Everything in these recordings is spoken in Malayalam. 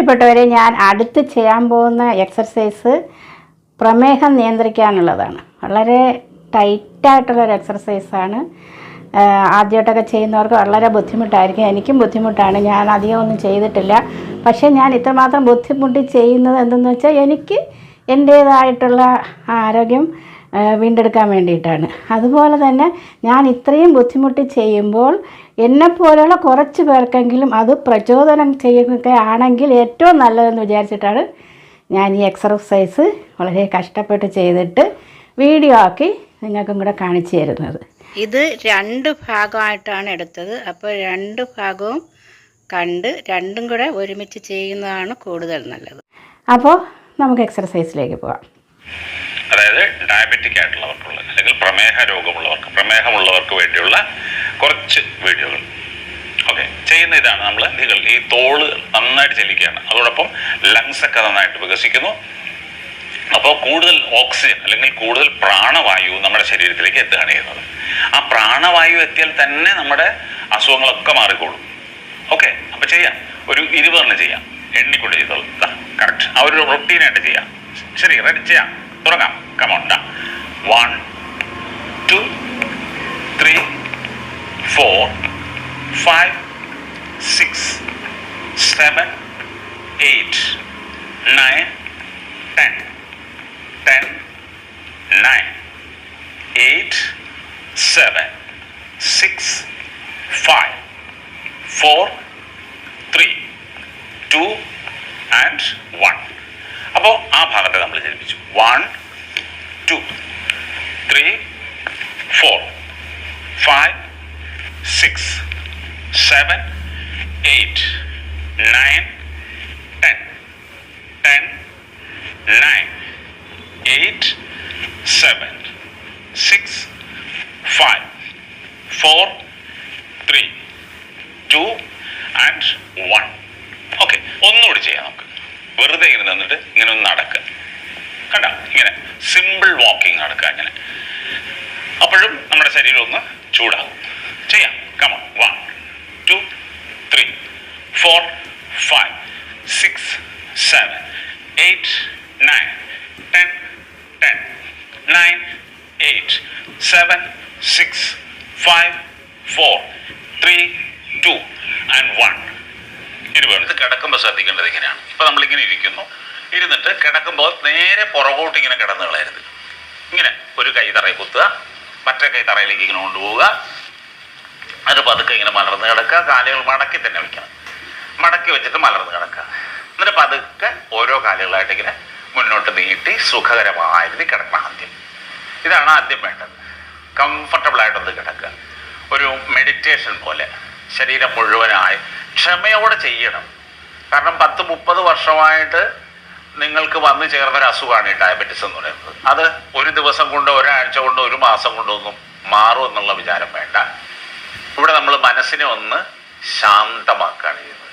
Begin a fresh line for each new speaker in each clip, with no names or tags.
പ്രിയപ്പെട്ടവരെ ഞാൻ അടുത്ത് ചെയ്യാൻ പോകുന്ന എക്സർസൈസ് പ്രമേഹം നിയന്ത്രിക്കാനുള്ളതാണ്. വളരെ ടൈറ്റായിട്ടുള്ളൊരു എക്സർസൈസാണ് ആദ്യമായിട്ടൊക്കെ ചെയ്യുന്നവർക്ക് വളരെ ബുദ്ധിമുട്ടായിരിക്കും. എനിക്കും ബുദ്ധിമുട്ടാണ്. ഞാൻ അധികം ഒന്നും ചെയ്തിട്ടില്ല. പക്ഷേ ഞാൻ ഇത്രമാത്രം ബുദ്ധിമുട്ടി ചെയ്യുന്നത് എന്തെന്ന് വെച്ചാൽ എനിക്ക് എന്റേതായിട്ടുള്ള ആരോഗ്യം വീണ്ടെടുക്കാൻ വേണ്ടിയിട്ടാണ്. അതുപോലെ തന്നെ ഞാൻ ഇത്രയും ബുദ്ധിമുട്ടി ചെയ്യുമ്പോൾ എന്നെപ്പോലെയുള്ള കുറച്ച് പേർക്കെങ്കിലും അത് പ്രചോദനം ചെയ്യുകയൊക്കെ ആണെങ്കിൽ ഏറ്റവും നല്ലതെന്ന് വിചാരിച്ചിട്ടാണ് ഞാൻ ഈ എക്സർസൈസ് വളരെ കഷ്ടപ്പെട്ട് ചെയ്തിട്ട് വീഡിയോ ആക്കി നിങ്ങൾക്കും കൂടെ കാണിച്ചു തരുന്നത്. ഇത് രണ്ട് ഭാഗമായിട്ടാണ് എടുത്തത്. അപ്പോൾ രണ്ട് ഭാഗവും കണ്ട് രണ്ടും കൂടെ ഒരുമിച്ച് ചെയ്യുന്നതാണ് കൂടുതൽ നല്ലത്. അപ്പോൾ നമുക്ക് എക്സർസൈസിലേക്ക് പോകാം.
അതായത് ഡയബറ്റിക് ആയിട്ടുള്ളവർക്കുള്ള അല്ലെങ്കിൽ പ്രമേഹ രോഗമുള്ളവർക്ക് പ്രമേഹമുള്ളവർക്ക് വേണ്ടിയുള്ള കുറച്ച് വീഡിയോകൾ. ഓക്കെ ചെയ്യുന്ന ഇതാണ് നമ്മൾ നികൾ. ഈ തോൾ നന്നായിട്ട് ചലിക്കുകയാണ്. അതോടൊപ്പം ലങ്സ് ഒക്കെ നന്നായിട്ട് വികസിക്കുന്നു. അപ്പോൾ കൂടുതൽ ഓക്സിജൻ അല്ലെങ്കിൽ കൂടുതൽ പ്രാണവായു നമ്മുടെ ശരീരത്തിലേക്ക് എത്തുകയാണ് ചെയ്യുന്നത്. ആ പ്രാണവായു എത്തിയാൽ തന്നെ നമ്മുടെ അസുഖങ്ങളൊക്കെ മാറിക്കോളും. ഓക്കെ അപ്പോൾ ചെയ്യാം. ഒരു ഇരുപതെണ്ണം ചെയ്യാം. എണ്ണിക്കൊണ്ട് ചെയ്തോളൂ. കറക്റ്റ് ആ ഒരു റൊട്ടീനായിട്ട് ചെയ്യാം. ശരി റെഡി ചെയ്യാം. തുടങ്ങാം. കമോൺ ഡാ one two three four five six seven eight nine ten ten nine eight seven six five four three two and one അപ്പോൾ ആ ഭാഗത്തെ നമ്മൾ ജനിപ്പിച്ചു. One two three four five six seven eight nine ten ten nine eight seven six five four three two and one okay ഒന്നുകൂടി ചെയ്യാം നമുക്ക്. വെറുതെ ഇങ്ങനെ നിന്നിട്ട് ഇങ്ങനെ ഒന്ന് നടക്കുക കണ്ട? ഇങ്ങനെ സിമ്പിൾ വാക്കിംഗ് നടക്കുക അങ്ങനെ അപ്പോഴും നമ്മുടെ ശരീരം ഒന്ന് ചൂടാകും. ചെയ്യാം. Come one two three four five six seven eight nine ten ten nine eight seven six five four three two and one ഇരുപത്. ഇത് കിടക്കുമ്പോൾ ശ്രദ്ധിക്കേണ്ടത് ഇങ്ങനെയാണ്. ഇപ്പൊ നമ്മളിങ്ങനെ ഇരിക്കുന്നു. ഇരുന്നിട്ട് കിടക്കുമ്പോൾ നേരെ പുറകോട്ട് ഇങ്ങനെ കിടന്നു കളയരുത് ഇങ്ങനെ ഒരു കൈ തറയിൽ കുത്തുക മറ്റേ കൈ തറയിലേക്ക് ഇങ്ങനെ കൊണ്ടുപോവുക. അത് പതുക്കെ ഇങ്ങനെ മലർന്ന് കിടക്കുക കാലുകൾ മടക്കി തന്നെ വെക്കണം. മടക്കി വെച്ചിട്ട് മലർന്ന് കിടക്കുക. എന്നിട്ട് പതുക്കെ ഓരോ കാലുകളായിട്ട് ഇങ്ങനെ മുന്നോട്ട് നീട്ടി സുഖകരമായിരുന്നു കിടക്കണം ആദ്യം. ഇതാണ് ആദ്യം വേണ്ടത്. കംഫർട്ടബിൾ ആയിട്ടൊന്ന് കിടക്കുക. ഒരു മെഡിറ്റേഷൻ പോലെ ശരീരം മുഴുവനായി ക്ഷമയോടെ ചെയ്യണം. കാരണം പത്ത് മുപ്പത് വർഷമായിട്ട് നിങ്ങൾക്ക് വന്നു ചേർന്ന ഒരു അസുഖമാണ് ഈ ഡയബറ്റിസ് എന്ന് പറയുന്നത്. അത് ഒരു ദിവസം കൊണ്ടോ ഒരാഴ്ച കൊണ്ടോ ഒരു മാസം കൊണ്ടോ ഒന്നും മാറും എന്നുള്ള വിചാരം വേണ്ട. ഇവിടെ നമ്മൾ മനസ്സിനെ ഒന്ന് ശാന്തമാക്കുകയാണ് ചെയ്യുന്നത്.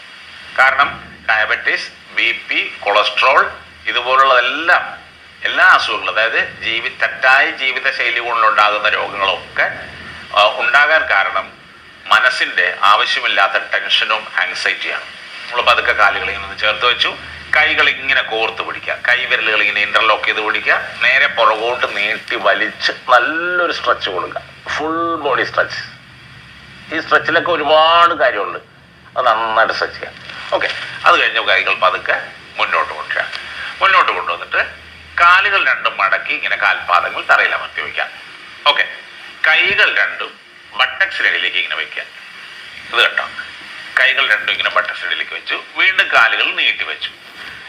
കാരണം ഡയബറ്റീസ് ബി പി കൊളസ്ട്രോൾ ഇതുപോലുള്ളതെല്ലാം എല്ലാ അസുഖങ്ങളും അതായത് ജീവി തെറ്റായ ജീവിതശൈലി കൊണ്ടുണ്ടാകുന്ന രോഗങ്ങളൊക്കെ ഉണ്ടാകാൻ കാരണം മനസ്സിന്റെ ആവശ്യമില്ലാത്ത ടെൻഷനും ആങ്സൈറ്റിയാണ്. നമ്മൾ പതുക്കെ കാലുകൾ ഇങ്ങനെ ചേർത്ത് വെച്ചു. കൈകൾ ഇങ്ങനെ കോർത്ത് പിടിക്കുക. കൈവിരലുകൾ ഇങ്ങനെ ഇന്റർലോക്ക് ചെയ്ത് പിടിക്കുക. നേരെ പുറകോട്ട് നീട്ടി വലിച്ച് നല്ലൊരു സ്ട്രെച്ച് കൊടുക്കുക. ഫുൾ ബോഡി സ്ട്രെച്ച് ഈ സ്ട്രെച്ചിലൊക്കെ ഒരുപാട് കാര്യമുണ്ട്. അത് നന്നായിട്ട് സ്ട്രെച്ച് ചെയ്യാം. ഓക്കെ അത് കഴിഞ്ഞ കൈകൾ പതുക്കെ മുന്നോട്ട് കൊണ്ടുവരിക മുന്നോട്ട് കൊണ്ടുവന്നിട്ട് കാലുകൾ രണ്ടും മടക്കി ഇങ്ങനെ കാൽപാദങ്ങൾ തറയിൽ അമർത്തി വയ്ക്കാം ഓക്കെ കൈകൾ രണ്ടും ബട്ടക്സിനിടയിലേക്ക് ഇങ്ങനെ വയ്ക്കുക ഇത് കേട്ടോ കൈകൾ രണ്ടും ഇങ്ങനെ ബട്ടക്സിനിടയിലേക്ക് വെച്ചു. വീണ്ടും കാലുകൾ നീട്ടി വെച്ചു.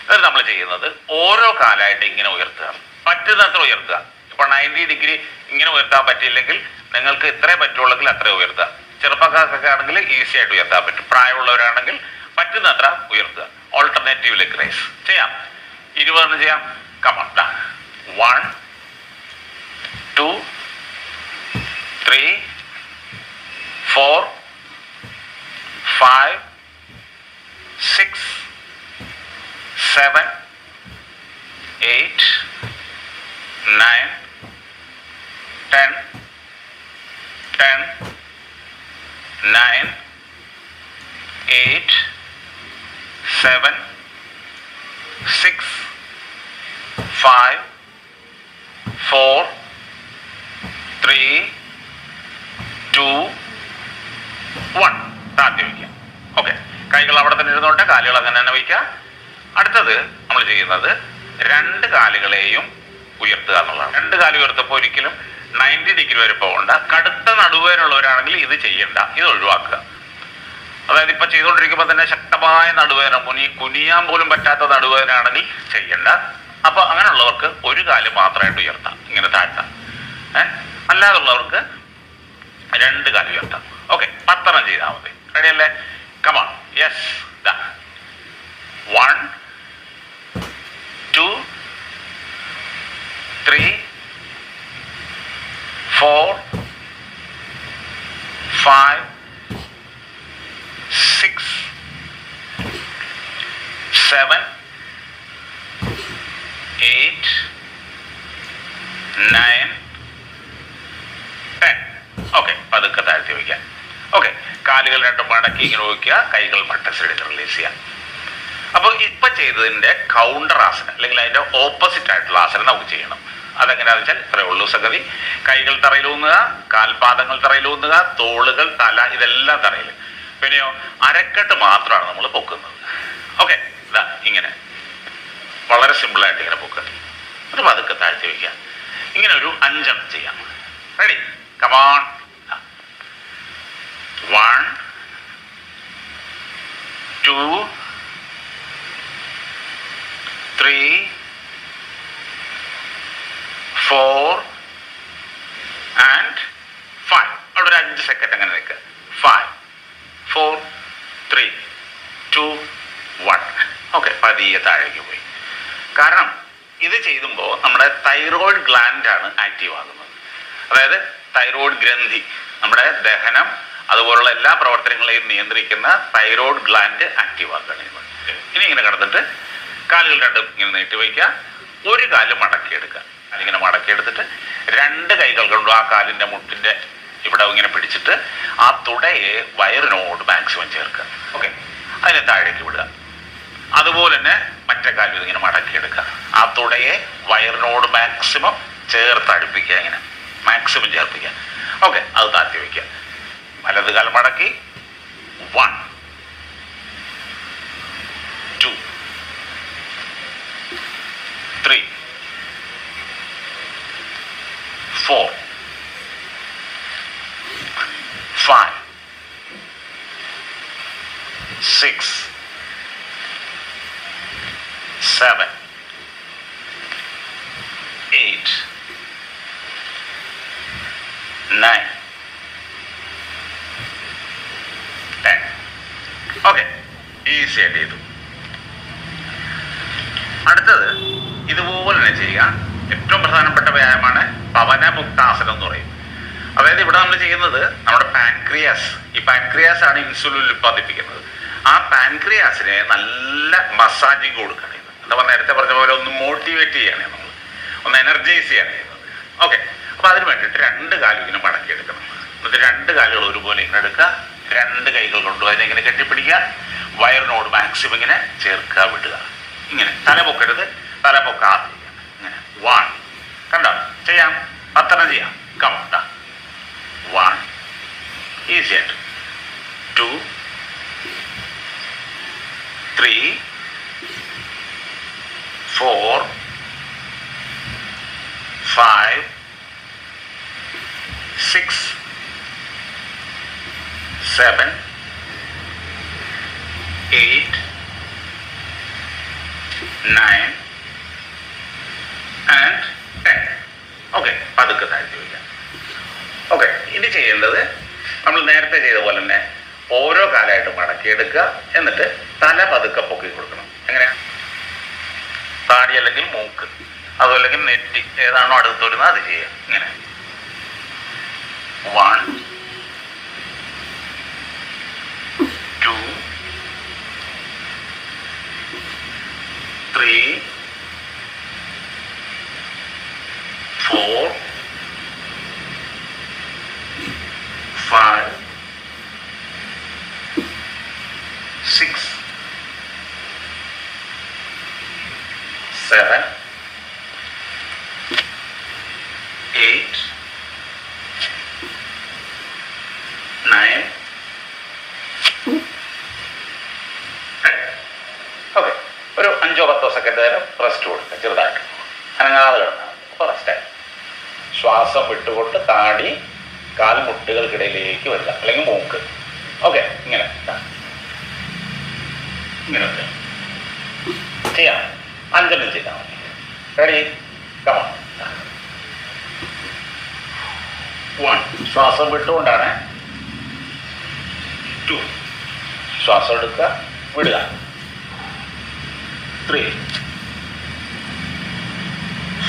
എന്നിട്ട് നമ്മൾ ചെയ്യുന്നത് ഓരോ കാലായിട്ട് ഇങ്ങനെ ഉയർത്തുക. പറ്റുന്നത്ര ഉയർത്തുക. ഇപ്പൊ നയന്റി ഡിഗ്രി ഇങ്ങനെ ഉയർത്താൻ പറ്റിയില്ലെങ്കിൽ നിങ്ങൾക്ക് ഇത്രേ പറ്റുള്ളെങ്കിൽ അത്രേ ഉയർത്തുക. ചെറുപ്പക്കാർക്കൊക്കെ ആണെങ്കിൽ ഈസി ആയിട്ട് ഉയർത്താൻ പറ്റും. പ്രായമുള്ളവരാണെങ്കിൽ പറ്റുന്നത്ര ഉയർത്തുക. ഓൾട്ടർനേറ്റീവ് ലെഗ് റൈസ് ചെയ്യാം. ഇരുപതെണ്ണം ചെയ്യാം. കമട്ട one two three four five six seven eight nine ten ten nine eight seven six five four three two one താഴ്ത്തി വയ്ക്കുക ഓക്കെ കൈകൾ അവിടെ തന്നെ ഇരുന്നോട്ടെ. കാലുകൾ അങ്ങനെ തന്നെ വയ്ക്കുക. അടുത്തത് നമ്മൾ ചെയ്യുന്നത് രണ്ട് കാലുകളെയും ഉയർത്തുക എന്നുള്ളതാണ്. രണ്ട് കാൽ ഉയർത്തപ്പോൾ ഒരിക്കലും നയന്റി ഡിഗ്രി വരെ പോകണ്ട. കടുത്ത നടുവേനുള്ളവരാണെങ്കിൽ ഇത് ചെയ്യണ്ട. ഇത് ഒഴിവാക്കുക. അതായത് ഇപ്പൊ ചെയ്തുകൊണ്ടിരിക്കുമ്പോൾ തന്നെ ശക്തമായ നടുവേദന കുനി കുനിയാൻ പോലും പറ്റാത്ത നടുവേദനയാണെങ്കിൽ ചെയ്യണ്ട. അപ്പൊ അങ്ങനെയുള്ളവർക്ക് ഒരു കാൽ മാത്രമായിട്ട് ഉയർത്താം. ഇങ്ങനെ താഴ്ത്താം. ഏഹ് അല്ലാതുള്ളവർക്ക് രണ്ട് കാൽ ഉയർത്താം. ഓക്കെ പത്തെണ്ണം ചെയ്താൽ മതി. റെഡി അല്ലേ? Come on yes one two three four five six seven eight nine ten okay പതുക്കെ താഴ്ത്തി വയ്ക്കാം ഓക്കെ കാലുകൾ രണ്ടും മടക്കി ഇങ്ങനെ വയ്ക്കുക കൈകൾ മട്ടസിലെടുത്ത് റിലീസ് ചെയ്യാം അപ്പോൾ ഇപ്പൊ ചെയ്തതിന്റെ കൗണ്ടർ ആസനം അല്ലെങ്കിൽ അതിന്റെ ഓപ്പോസിറ്റ് ആയിട്ടുള്ള ആസനം നമുക്ക് ചെയ്യണം. അതെങ്ങനെയാണെന്ന് വെച്ചാൽ ഇത്രയേ ഉള്ളൂ സംഗതി കൈകൾ തറയിലൂന്നുക കാൽപാദങ്ങൾ തറയിലൂന്നുക തോളുകൾ തല ഇതെല്ലാം തറയിൽ. പിന്നെയോ അരക്കെട്ട് മാത്രമാണ് നമ്മൾ പൊക്കുന്നത്. ഓക്കെ ഇതാ ഇങ്ങനെ. വളരെ സിമ്പിളായിട്ട് ഇങ്ങനെ പൊക്കുക. ഒരു പതുക്കെ താഴ്ത്തി വയ്ക്കുക. ഇങ്ങനെ ഒരു അഞ്ചെണ്ണം ചെയ്യാം. Ready come on one two three four and five അവിടെ ഒരു അഞ്ച് സെക്കൻഡ് അങ്ങനെ നിൽക്കുക five four three two one okay പതിയെ താഴേക്ക് പോയി. കാരണം ഇത് ചെയ്യുമ്പോൾ നമ്മുടെ തൈറോയിഡ് ഗ്ലാൻഡാണ് ആക്റ്റീവ് ആകുന്നത്. അതായത് തൈറോയിഡ് ഗ്രന്ഥി നമ്മുടെ ദഹനം അതുപോലുള്ള എല്ലാ പ്രവർത്തനങ്ങളെയും നിയന്ത്രിക്കുന്ന തൈറോയിഡ് ഗ്ലാൻഡ് ആക്റ്റീവ് ആക്കുകയാണ് ചെയ്യുന്നത്. ഇനി ഇങ്ങനെ കിടന്നിട്ട് കാലുകൾ രണ്ടും ഇങ്ങനെ നീട്ടി വയ്ക്കുക. ഒരു കാൽ മടക്കിയെടുക്കുക. അതിങ്ങനെ മടക്കിയെടുത്തിട്ട് രണ്ട് കൈകൾ കൊണ്ടും ആ കാലിന്റെ മുട്ടിന്റെ ഇവിടെ ഇങ്ങനെ പിടിച്ചിട്ട് ആ തുടയെ വയറിനോട് മാക്സിമം ചേർക്കുക. ഓക്കെ അതിനെ താഴേക്ക് വിടുക. അതുപോലെ തന്നെ മറ്റേ കാലും ഇങ്ങനെ മടക്കിയെടുക്കുക ആ തുടയെ വയറിനോട് മാക്സിമം ചേർത്ത് അടുപ്പിക്കുക ഇങ്ങനെ. മാക്സിമം ചേർപ്പിക്കുക. ഓക്കെ അത് താഴ്ത്തി വയ്ക്കുക വലത് കാൽ മടക്കി. One two three four five six seven, eight, nine, ten. Okay easy ആയിട്ട് ചെയ്തു അടുത്തത് ഇതുപോലെ തന്നെ ചെയ്യുക. ഏറ്റവും പ്രധാനപ്പെട്ട വ്യായാമമാണ് പവനമുക്താസനം എന്ന് പറയും. അതായത് ഇവിടെ നമ്മൾ ചെയ്യുന്നത് നമ്മുടെ പാൻക്രിയാസ് ഈ പാൻക്രിയാസ് ആണ് ഇൻസുലിൻ ഉൽപ്പാദിപ്പിക്കുന്നത്. ആ പാൻക്രിയാസിനെ നല്ല മസാജിങ് കൊടുക്കണം എന്താ പറഞ്ഞ നേരത്തെ പറഞ്ഞ പോലെ ഒന്ന് മോട്ടിവേറ്റ് ചെയ്യണേ നമ്മൾ ഒന്ന് എനർജൈസ് ചെയ്യണേ ഓക്കെ അപ്പോൾ അതിന് വേണ്ടിയിട്ട് രണ്ട് കാലും ഇങ്ങനെ മടക്കി എടുക്കണം എന്നിട്ട് രണ്ട് കാലുകൾ ഒരുപോലെ ഇങ്ങനെ എടുക്കുക. രണ്ട് കൈകൾ കൊണ്ടുപോയി അതിനെ ഇങ്ങനെ കെട്ടിപ്പിടിക്കുക. വയറിനോട് മാക്സിമം ഇങ്ങനെ ചേർക്കുക വിടുക. ഇങ്ങനെ. തല പൊക്കരുത്. തല പൊക്കാതെ ഇങ്ങനെ. വൺ കണ്ടോ? ചെയ്യാം. പത്തെണ്ണം ചെയ്യാം. കമോട്ട വൺ ഈസി ആയിട്ട്. Two three four five six seven eight nine and ten okay പതുക്കെ താഴ്ത്തി വയ്ക്കാം. ഓക്കെ ഇനി ചെയ്യേണ്ടത് നമ്മൾ നേരത്തെ ചെയ്ത പോലെ തന്നെ ഓരോ കാലമായിട്ട് മടക്കിയെടുക്കുക. എന്നിട്ട് തല പതുക്കെ പൊക്കി കൊടുക്കണം. എങ്ങനെയാ? താടി അല്ലെങ്കിൽ മൂക്ക്. അതുമല്ലെങ്കിൽ നെറ്റി. ഏതാണോ അടുത്ത് വരുന്നത് അത് ചെയ്യുക. ഇങ്ങനെ. One two three four five, six, seven, eight, nine, okay ഒരു അഞ്ചോ പത്തോ സെക്കൻഡ് നേരം റെസ്റ്റ് കൊടുക്കുക. ചെറുതായിട്ട്. അനങ്ങാതെ കിടന്നാൽ അപ്പോൾ റെസ്റ്റായി ശ്വാസം വിട്ടുകൊണ്ട് താടി കാൽമുട്ടുകൾക്കിടയിലേക്ക് വരിക. അല്ലെങ്കിൽ മൂക്ക്. ഓക്കെ ഇങ്ങനെ. ഇങ്ങനെ വെക്കുക. ചെയ്യാം മിനിറ്റ് റെഡി വൺ ശ്വാസം വിട്ടുകൊണ്ടാണ് ടു ശ്വാസം എടുക്കുക വിടുക. ത്രീ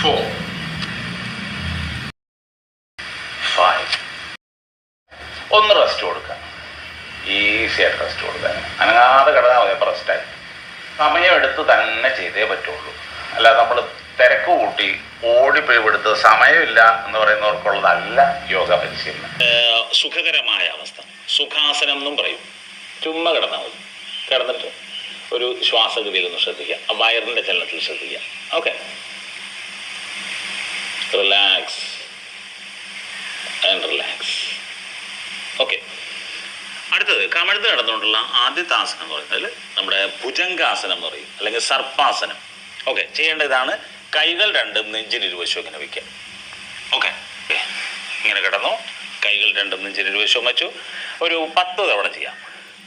ഫോർ ഫൈവ് ഒന്ന് റെസ്റ്റ് കൊടുക്കുക. ഈസി ആയിട്ട് റെസ്റ്റ് കൊടുക്കുക. അനങ്ങാതെ കിടന്നാൽ മതി അപ്പോൾ റെസ്റ്റായി സമയം എടുത്ത് തന്നെ ചെയ്തേ പറ്റുള്ളൂ. അല്ല നമ്മൾ തിരക്ക് കൂട്ടി ഓടിപ്പോയി എടുത്ത് സമയമില്ല എന്ന് പറയുന്നവർക്കുള്ളതല്ല യോഗ പരിശീലനം. സുഖകരമായ അവസ്ഥ. സുഖാസനം എന്നും പറയും. ചുമ്മാ കിടന്നാൽ മതി. കിടന്നിട്ട് ഒരു ശ്വാസഗതിയിൽ ഒന്ന് ശ്രദ്ധിക്കുക. വയറിന്റെ ചലനത്തിൽ ശ്രദ്ധിക്കുക. Okay. Relax and relax okay. അടുത്തത് കമഴ്ത്ത് കിടന്നുകൊണ്ടുള്ള ആദ്യത്തെ ആസനം എന്ന് പറയുന്നത് നമ്മുടെ ഭുജംഗാസനം എന്ന് പറയും അല്ലെങ്കിൽ സർപ്പാസനം. ഓക്കെ ചെയ്യേണ്ട ഇതാണ് കൈകൾ രണ്ടും നെഞ്ചിൽ ഇരുവശവും ഇങ്ങനെ വയ്ക്കുക ഓക്കെ ഇങ്ങനെ കിടന്നു കൈകൾ രണ്ടും നെഞ്ചിൽ ഇരുവശവും വെച്ചു. ഒരു പത്ത് തവണ ചെയ്യാം.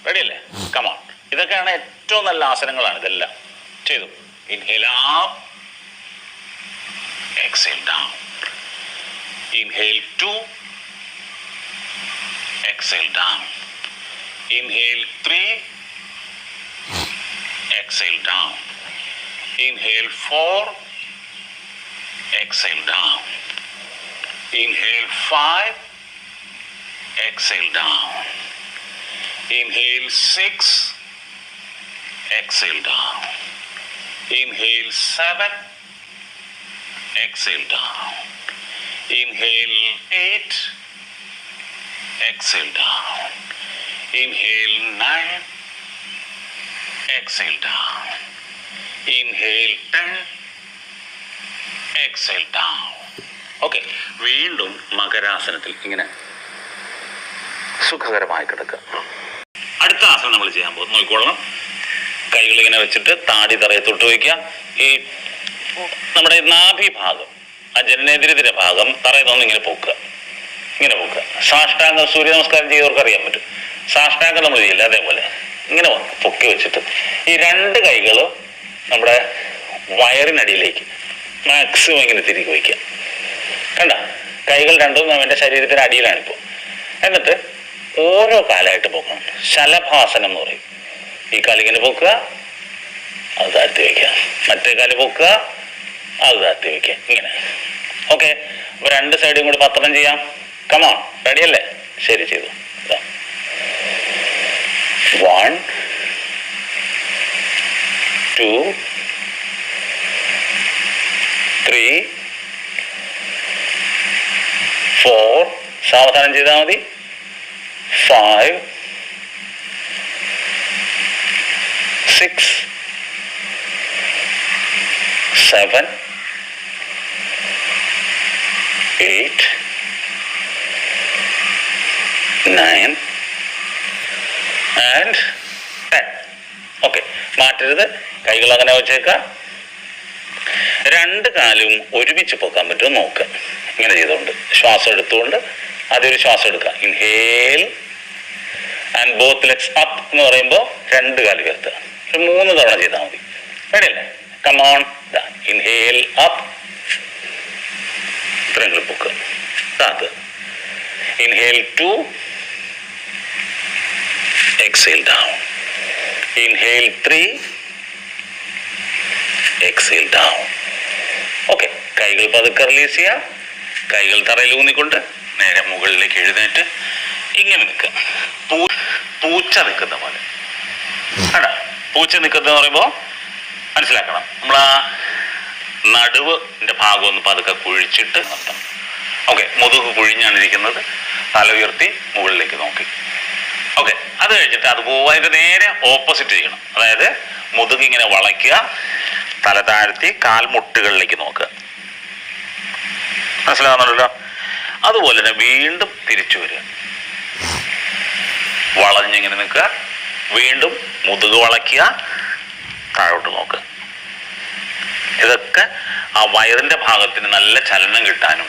റെഡിയല്ലേ കമാൺ ഇതൊക്കെയാണ് ഏറ്റവും നല്ല ആസനങ്ങളാണ് ഇതെല്ലാം. ചെയ്തു. Inhale up exhale down inhale two exhale down. Inhale three, exhale down. Inhale four, exhale down. Inhale five, exhale down. Inhale six, exhale down. Inhale seven, exhale down. Inhale eight, exhale down. Inhale nine, exhale down. Inhale ten, exhale down. Okay വീണ്ടും മകരാസനത്തിൽ ഇങ്ങനെ സുഖകരമായി കിടക്കുക. അടുത്ത ആസനം നമ്മൾ ചെയ്യാൻ പോകും നോക്കിക്കൊള്ളണം കൈകൾ ഇങ്ങനെ വെച്ചിട്ട് താടി തറയെ തൊട്ട് വയ്ക്കുക. ഈ നമ്മുടെ നാഭി ഭാഗം ആ ജനനേന്ദ്രിയത്തിന്റെ ഭാഗം തറയിൽ നിന്ന് ഇങ്ങനെ പോക്കുക. ഇങ്ങനെ പോക്കുക. സാഷ്ടാംഗം സൂര്യ നമസ്കാരം ചെയ്തവർക്ക് അറിയാൻ പറ്റും. സാഷ്ടാംഗം നമ്മൾ ചെയ്യില്ല അതേപോലെ. ഇങ്ങനെ വന്നു പൊക്കി വെച്ചിട്ട് ഈ രണ്ട് കൈകളും നമ്മുടെ വയറിനടിയിലേക്ക് മാക്സിമം ഇങ്ങനെ തിരികെ വയ്ക്കുക. കണ്ട? കൈകൾ രണ്ടും അവന്റെ ശരീരത്തിന് അടിയിലാണ് ഇപ്പോൾ. എന്നിട്ട് ഓരോ കാലായിട്ട് പൊക്കണം ശലഭാസനം എന്ന് പറയും. ഈ കാലിങ്ങനെ പൊക്കുക അത് താഴ്ത്തി വയ്ക്കുക. മറ്റേ കാൽ പൊക്കുക അത് താഴ്ത്തി വയ്ക്കുക. ഇങ്ങനെ. ഓക്കെ അപ്പൊ രണ്ട് സൈഡും കൂടി പത്രം ചെയ്യാം. കമാ റെഡിയല്ലേ ശരി ചെയ്തു. വൺ ടു ത്രീ ഫോർ സാവധാനം ചെയ്താൽ മതി. Five six seven eight nine and okay മാറ്റരുത്. കൈകൾ അങ്ങനെ വെച്ചേക്കാം രണ്ട് കാലും ഒരുമിച്ച് പൊക്കാൻ പറ്റുമോ നോക്കുക ഇങ്ങനെ ചെയ്തുകൊണ്ട് ശ്വാസം എടുത്തുകൊണ്ട് ഒരു ശ്വാസം എടുക്കുക inhale and both legs up എന്ന് പറയുമ്പോൾ രണ്ട് കാൽ ഉയർത്തുക. ഒരു മൂന്ന് തവണ ചെയ്താൽ മതി. വേണല്ലേ കമോൺ ഇൻഹേൽ അപ്പ് ഇത്രയും പൊക്കുക. താത്ത് inhale two exhale down. Inhale three, exhale down. Okay കൈകൾ പതുക്കെ റിലീസ് ചെയ്യുക. കൈകൾ തറയിൽ ഊന്നിക്കൊണ്ട് നേരെ മുകളിലേക്ക് എഴുന്നേറ്റ് ഇങ്ങനെ നിൽക്കുക. പൂ പൂച്ച നിൽക്കുന്ന പോലെ. അടാ പൂച്ച നിൽക്കുന്ന പറയുമ്പോൾ മനസ്സിലാക്കണം. നമ്മൾ ആ നടുവിന്റെ ഭാഗം ഒന്ന് പതുക്കെ കുഴിച്ചിട്ട് നിർത്തണം. ഓക്കെ മുതുക് കുഴിഞ്ഞാണ് ഇരിക്കുന്നത്. തല ഉയർത്തി മുകളിലേക്ക് നോക്കി. ഓക്കെ അത് കഴിഞ്ഞിട്ട് അതുപോലെ അതിന്റെ നേരെ ഓപ്പോസിറ്റ് ചെയ്യണം. അതായത് മുതുക് ഇങ്ങനെ വളയ്ക്കുക തല താഴ്ത്തി കാൽമുട്ടുകളിലേക്ക് നോക്കുക. മനസ്സിലാവുന്നുണ്ടല്ലോ? അതുപോലെ തന്നെ വീണ്ടും തിരിച്ചു വരിക. വളഞ്ഞിങ്ങനെ നിൽക്കുക. വീണ്ടും മുതുക് വളയ്ക്കുക താഴോട്ട് നോക്കുക. ഇതൊക്കെ ആ വയറിന്റെ ഭാഗത്തിന് നല്ല ചലനം കിട്ടാനും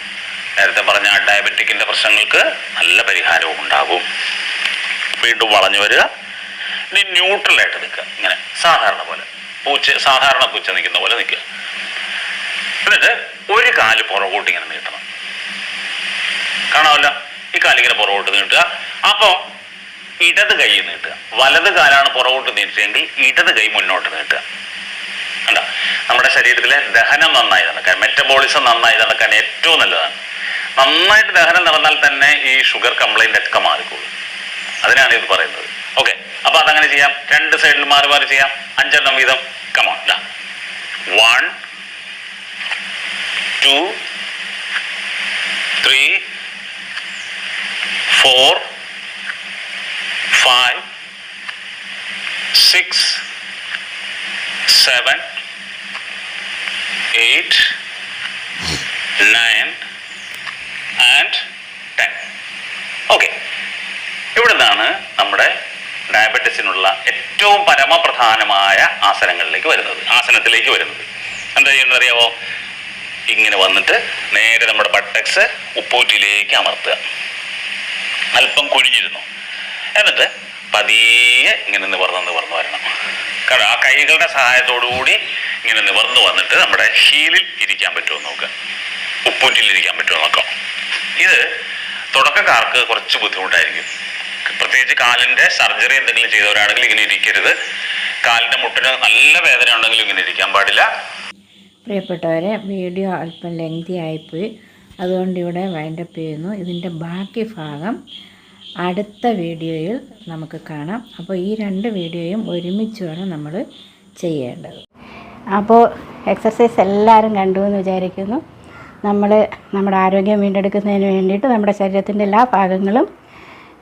നേരത്തെ പറഞ്ഞ ഡയബറ്റിക്കിന്റെ പ്രശ്നങ്ങൾക്ക് നല്ല പരിഹാരവും ഉണ്ടാകും. വീണ്ടും വളഞ്ഞു വരിക. ഇനി ന്യൂട്രലായിട്ട് നിൽക്കുക. ഇങ്ങനെ സാധാരണ പോലെ. പൂച്ച സാധാരണ പൂച്ച നിൽക്കുന്ന പോലെ നിൽക്കുക. എന്നിട്ട് ഒരു കാൽ പുറകോട്ട് ഇങ്ങനെ നീട്ടണം. കാണാമല്ല? ഈ കാലിങ്ങനെ പുറകോട്ട് നീട്ടുക. അപ്പോൾ ഇടത് കൈ നീട്ടുക. വലത് കാലാണ് പുറകോട്ട് നീട്ടിയെങ്കിൽ ഇടത് കൈ മുന്നോട്ട് നീട്ടുക. കണ്ട? നമ്മുടെ ശരീരത്തിലെ ദഹനം നന്നായി നടക്കാൻ മെറ്റബോളിസം നന്നായി നടക്കാൻ ഏറ്റവും നല്ലതാണ്. നന്നായിട്ട് ദഹനം നടന്നാൽ തന്നെ ഈ ഷുഗർ കംപ്ലൈന്റ് ഒക്കെ മാറിക്കോളും. അതിനാണ് ഇത് പറയുന്നത്. ഓക്കെ അപ്പൊ അതങ്ങനെ ചെയ്യാം. രണ്ട് സൈഡിൽ മാറി മാറി ചെയ്യാം. അഞ്ചെണ്ണം വീതം. Come on one two three four five six seven eight nine and ഇവിടെ നിന്നാണ് നമ്മുടെ ഡയബറ്റീസിനുള്ള ഏറ്റവും പരമപ്രധാനമായ ആസനങ്ങളിലേക്ക് വരുന്നത് ആസനത്തിലേക്ക് വരുന്നത്. എന്താ ചെയ്യുന്നത് അറിയാമോ ഇങ്ങനെ വന്നിട്ട് നേരെ നമ്മുടെ ബട്ടക്സ് ഉപ്പൂറ്റിലേക്ക് അമർത്തുക. അല്പം കുഴിഞ്ഞിരുന്നു. എന്നിട്ട് പതിയെ ഇങ്ങനെ നിവർന്ന് നിവർന്ന് വരണം. കാരണം ആ കൈകളുടെ സഹായത്തോടു കൂടി ഇങ്ങനെ നിവർന്ന് വന്നിട്ട് നമ്മുടെ ഹീലിൽ ഇരിക്കാൻ പറ്റുമോ നോക്കുക. ഉപ്പൂറ്റിൽ ഇരിക്കാൻ പറ്റുമോ നോക്കാം. ഇത് തുടക്കക്കാർക്ക് കുറച്ച് ബുദ്ധിമുട്ടായിരിക്കും. പ്രത്യേകിച്ച് കാലിന്റെ സർജറി എന്തെങ്കിലും ചെയ്തവരാണെങ്കിൽ ഇങ്ങനെ ഇരിക്കരുത്. കാലിന്റെ മുട്ടിന് നല്ല വേദന ഉണ്ടെങ്കിലും ഇങ്ങനെ ഇരിക്കാൻ പാടില്ല.
പ്രിയപ്പെട്ടവരെ വീഡിയോ അല്പം ലെങ്തി ആയിപ്പോയി. അതുകൊണ്ട് ഇവിടെ വൈൻഡപ്പ് ചെയ്യുന്നു. ഇതിന്റെ ബാക്കി ഭാഗം അടുത്ത വീഡിയോയിൽ നമുക്ക് കാണാം. അപ്പോൾ ഈ രണ്ട് വീഡിയോയും ഒരുമിച്ച് വേണം നമ്മൾ ചെയ്യേണ്ടത്. അപ്പോൾ എക്സസൈസ് എല്ലാവരും കണ്ടു എന്ന് വിചാരിക്കുന്നു. നമ്മൾ നമ്മുടെ ആരോഗ്യം വീണ്ടെടുക്കുന്നതിന് വേണ്ടിയിട്ട് നമ്മുടെ ശരീരത്തിന്റെ എല്ലാ ഭാഗങ്ങളും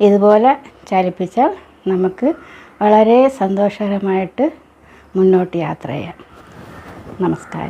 ഇതുപോലെ ചലിപ്പിച്ചാൽ നമുക്ക് വളരെ സന്തോഷകരമായിട്ട് മുന്നോട്ട് യാത്ര ചെയ്യാം. നമസ്കാരം.